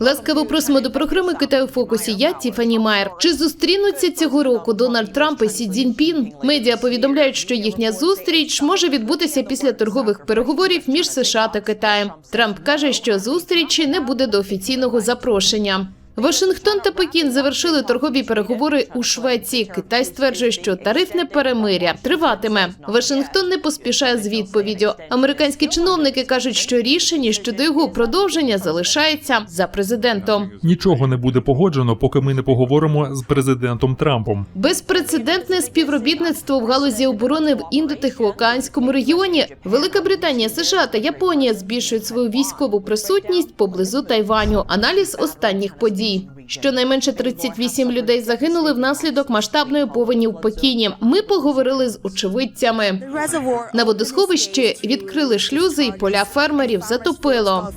Ласкаво просимо до програми Китай у фокусі. Я Тіфані Майер. Чи зустрінуться цього року Дональд Трамп і Сі Цзіньпін? Медіа повідомляють, що їхня зустріч може відбутися після торгових переговорів між США та Китаєм. Трамп каже, що зустрічі не буде до офіційного запрошення. Вашингтон та Пекін завершили торгові переговори у Швеції. Китай стверджує, що тарифне перемиря триватиме. Вашингтон не поспішає з відповіддю. Американські чиновники кажуть, що рішення щодо його продовження залишається за президентом. Нічого не буде погоджено, поки ми не поговоримо з президентом Трампом. Безпрецедентне співробітництво в галузі оборони в індотихоокеанському регіоні. Велика Британія, США та Японія збільшують свою військову присутність поблизу Тайваню. Аналіз останніх подій. Щонайменше 38 людей загинули внаслідок масштабної повені в Пекіні. Ми поговорили з очевидцями. На водосховищі відкрили шлюзи, і поля фермерів затопило.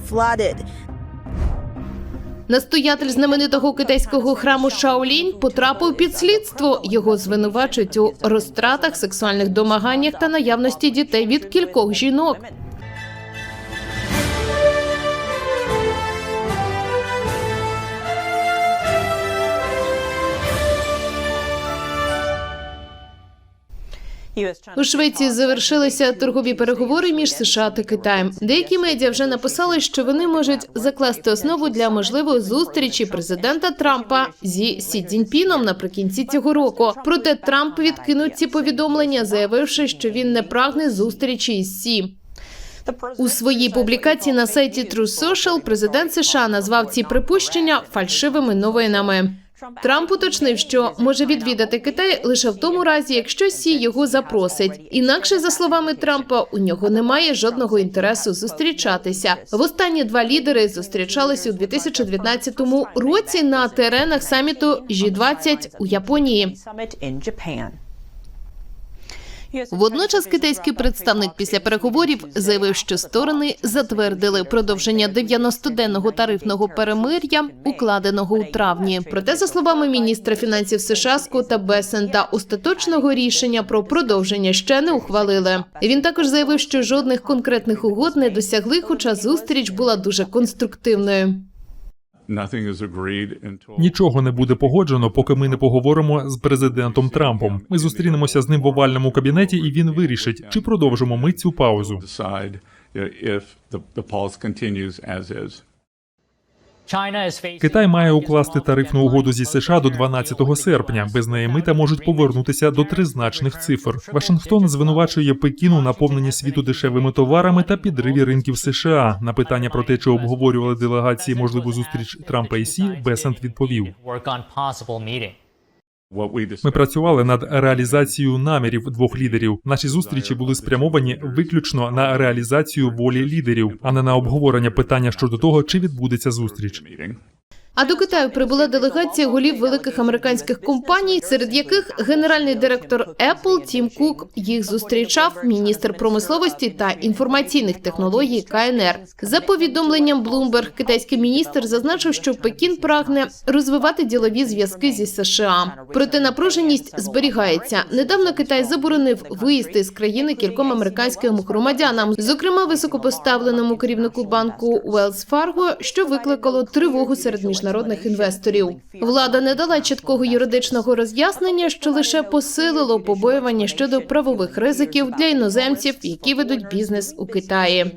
Настоятель знаменитого китайського храму Шаолінь потрапив під слідство. Його звинувачують у розтратах, сексуальних домаганнях та наявності дітей від кількох жінок. У Швеції завершилися торгові переговори між США та Китаєм. Деякі медіа вже написали, що вони можуть закласти основу для можливої зустрічі президента Трампа зі Сі Цзіньпіном наприкінці цього року. Проте Трамп відкинув ці повідомлення, заявивши, що він не прагне зустрічі із Сі. У своїй публікації на сайті True Social президент США назвав ці припущення фальшивими новинами. Трамп уточнив, що може відвідати Китай лише в тому разі, якщо Сі його запросить. Інакше, за словами Трампа, у нього немає жодного інтересу зустрічатися. Востаннє два лідери зустрічались у 2019 році на теренах саміту G20 у Японії. Водночас китайський представник після переговорів заявив, що сторони затвердили продовження 90-денного тарифного перемир'я, укладеного у травні. Проте, за словами міністра фінансів США Скотта Бесента, остаточного рішення про продовження ще не ухвалили. Він також заявив, що жодних конкретних угод не досягли, хоча зустріч була дуже конструктивною. Нічого не буде погоджено, поки ми не поговоримо з президентом Трампом. Ми зустрінемося з ним в овальному кабінеті, і він вирішить, чи продовжимо ми цю паузу. Китай має укласти тарифну угоду зі США до 12 серпня. Без неї мита можуть повернутися до тризначних цифр. Вашингтон звинувачує Пекін у світу дешевими товарами та підриві ринків США. На питання про те, чи обговорювали делегації можливу зустріч Трампа і Сі, Бесент відповів: Ми працювали над реалізацією намірів двох лідерів. Наші зустрічі були спрямовані виключно на реалізацію волі лідерів, а не на обговорення питання щодо того, чи відбудеться зустріч. А до Китаю прибула делегація голів великих американських компаній, серед яких генеральний директор Apple Тім Кук їх зустрічав міністр промисловості та інформаційних технологій КНР. За повідомленням Bloomberg, китайський міністр зазначив, що Пекін прагне розвивати ділові зв'язки зі США. Проте напруженість зберігається. Недавно Китай заборонив виїзди з країни кільком американським громадянам, зокрема високопоставленому керівнику банку Wells Fargo, що викликало тривогу серед міжнародних інвесторів. Влада не дала чіткого юридичного роз'яснення, що лише посилило побоювання щодо правових ризиків для іноземців, які ведуть бізнес у Китаї.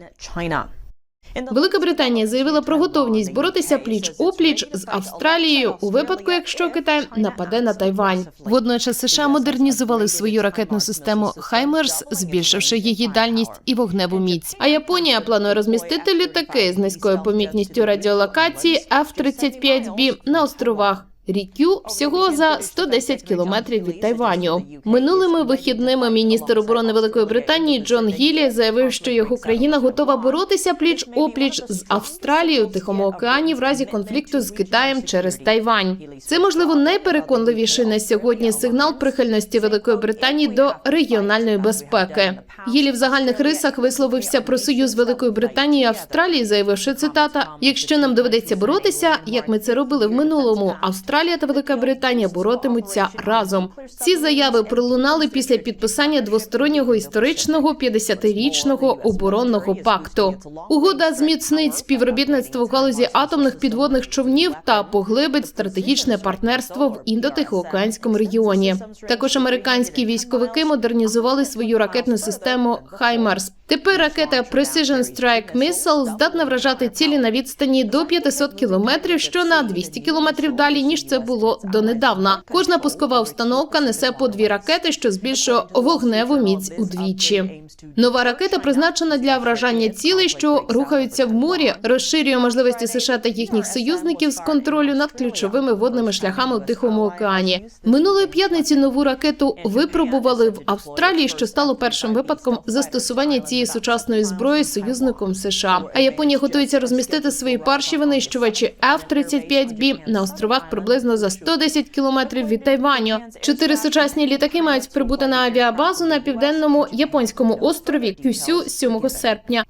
Велика Британія заявила про готовність боротися пліч опліч з Австралією у випадку, якщо Китай нападе на Тайвань. Водночас США модернізували свою ракетну систему Хаймерс, збільшивши її дальність і вогневу міць. А Японія планує розмістити літаки з низькою помітністю радіолокації F-35B на островах. Рікю всього за 110 кілометрів від Тайваню. Минулими вихідними міністр оборони Великої Британії Джон Гілі заявив, що його країна готова боротися пліч опліч з Австралією у Тихому океані в разі конфлікту з Китаєм через Тайвань. Це можливо найпереконливіший на сьогодні сигнал прихильності Великої Британії до регіональної безпеки. Гілі в загальних рисах висловився про союз Великої Британії і Австралії, заявивши цитата: Якщо нам доведеться боротися, як ми це робили в минулому, Австралія Австралія та Велика Британія боротимуться разом. Ці заяви пролунали після підписання двостороннього історичного 50-річного оборонного пакту. Угода зміцнить співробітництво в галузі атомних підводних човнів та поглибить стратегічне партнерство в індотихоокеанському регіоні. Також американські військовики модернізували свою ракетну систему «Хаймарс». Тепер ракета Precision Strike Missile здатна вражати цілі на відстані до 500 кілометрів, що на 200 кілометрів далі ніж це було донедавна. Кожна пускова установка несе по дві ракети, що збільшує вогневу міць удвічі. Нова ракета призначена для вражання цілей, що рухаються в морі, розширює можливості США та їхніх союзників з контролю над ключовими водними шляхами у Тихому океані. Минулої п'ятниці нову ракету випробували в Австралії, що стало першим випадком застосування цієї сучасної зброї союзником США. А Японія готується розмістити свої перші винищувачі F-35B на островах приблизно за 110 кілометрів від Тайваню. Чотири сучасні літаки мають прибути на авіабазу на південному японському острові Кюсю 7 серпня.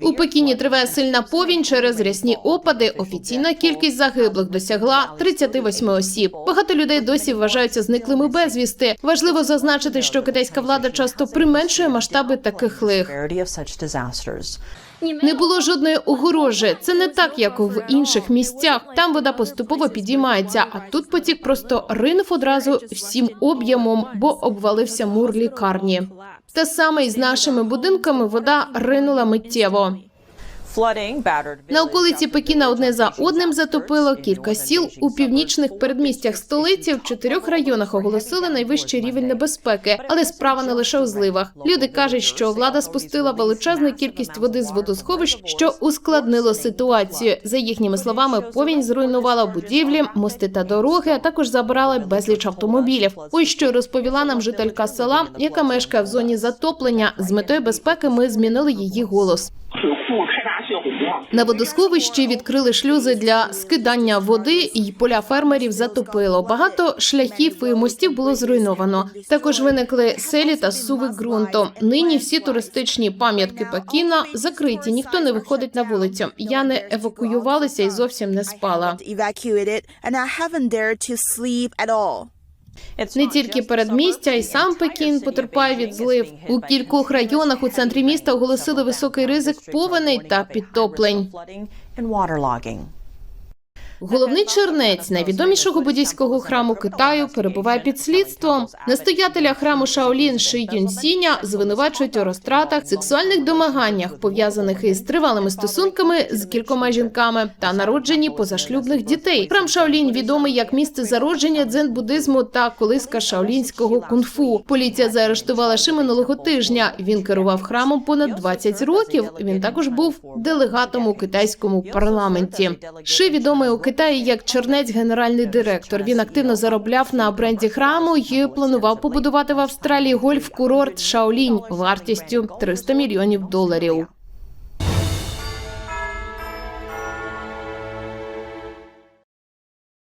У Пекіні триває сильна повінь через рясні опади. Офіційна кількість загиблих досягла 38 осіб. Багато людей досі вважаються зниклими безвісти. Важливо зазначити, що китайська влада часто применшує масштаби таких лих. Не було жодної огорожі. Це не так, як в інших місцях. Там вода поступово підіймається, а тут потік просто ринув одразу всім об'ємом, бо обвалився мур лікарні. Те саме і з нашими будинками вода ринула миттєво. На околиці Пекіна одне за одним затопило кілька сіл у північних передмістях столиці. В чотирьох районах оголосили найвищий рівень небезпеки, але справа не лише у зливах. Люди кажуть, що влада спустила величезну кількість води з водосховищ, що ускладнило ситуацію. За їхніми словами, повінь зруйнувала будівлі, мости та дороги, а також забрала безліч автомобілів. Ось що розповіла нам жителька села, яка мешкає в зоні затоплення. З метою безпеки ми змінили її голос. На водосховищі відкрили шлюзи для скидання води, і поля фермерів затопило. Багато шляхів і мостів було зруйновано. Також виникли селі та суви ґрунту. Нині всі туристичні пам'ятки Пекіна закриті, ніхто не виходить на вулицю. Я не евакуювалася і зовсім не спала. Не тільки передмістя, і сам Пекін потерпає від злив. У кількох районах у центрі міста оголосили високий ризик повеней та підтоплень. Головний чернець найвідомішого буддійського храму Китаю перебуває під слідством. Настоятеля храму Шаолін Ши Юнсіня звинувачують у розтратах, сексуальних домаганнях, пов'язаних із тривалими стосунками з кількома жінками та народженні позашлюбних дітей. Храм Шаолінь відомий як місце зародження дзен-буддизму та колиска шаолінського кунг-фу. Поліція заарештувала Ши минулого тижня. Він керував храмом понад 20 років. Він також був делегатом у китайському парламенті. Ши відомий у Китаї як чернець генеральний директор. Він активно заробляв на бренді храму і планував побудувати в Австралії гольф-курорт Шаолінь вартістю 300 мільйонів доларів.